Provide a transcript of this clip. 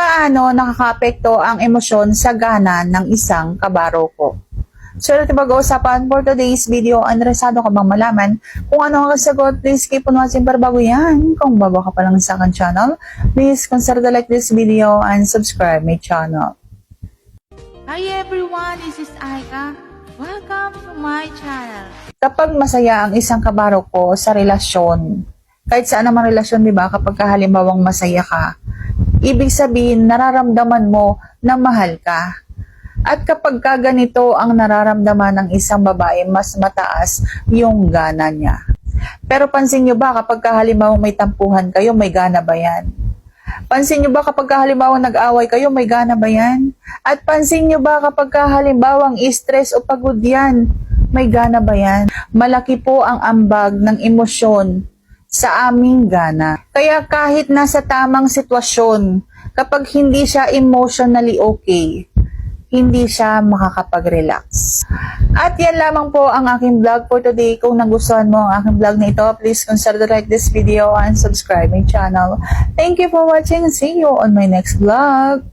paano nakakapekto ang emosyon sa gana ng isang kabaroko. So, ito pag-uusapan for today's video. Interesado ka bang malaman kung ano ang kasagot? Please keep on watching para bago yan. Kung bago ka pa lang sa akin channel, please consider to like this video and subscribe my channel. Hi everyone, this is Aika. Welcome to my channel. Kapag masaya ang isang kabaroko sa relasyon, kahit saan naman relasyon, di ba, kapag halimbawang masaya ka, ibig sabihin, nararamdaman mo na mahal ka. At kapag ka ganito ang nararamdaman ng isang babae, mas mataas yung gana niya. Pero pansin nyo ba, kapag halimbawa may tampuhan kayo, may gana ba yan? Pansin nyo ba kapag halimbawa nag-away kayo, may gana ba yan? At pansin nyo ba kapag halimbawa stress o pagod yan, may gana ba yan? Malaki po ang ambag ng emosyon sa aming gana. Kaya kahit nasa tamang sitwasyon, kapag hindi siya emotionally okay, hindi siya makakapag-relax. At yan lamang po ang aking vlog for today. Kung nagustuhan mo ang aking vlog na ito, please consider to like this video and subscribe my channel. Thank you for watching see you on my next vlog.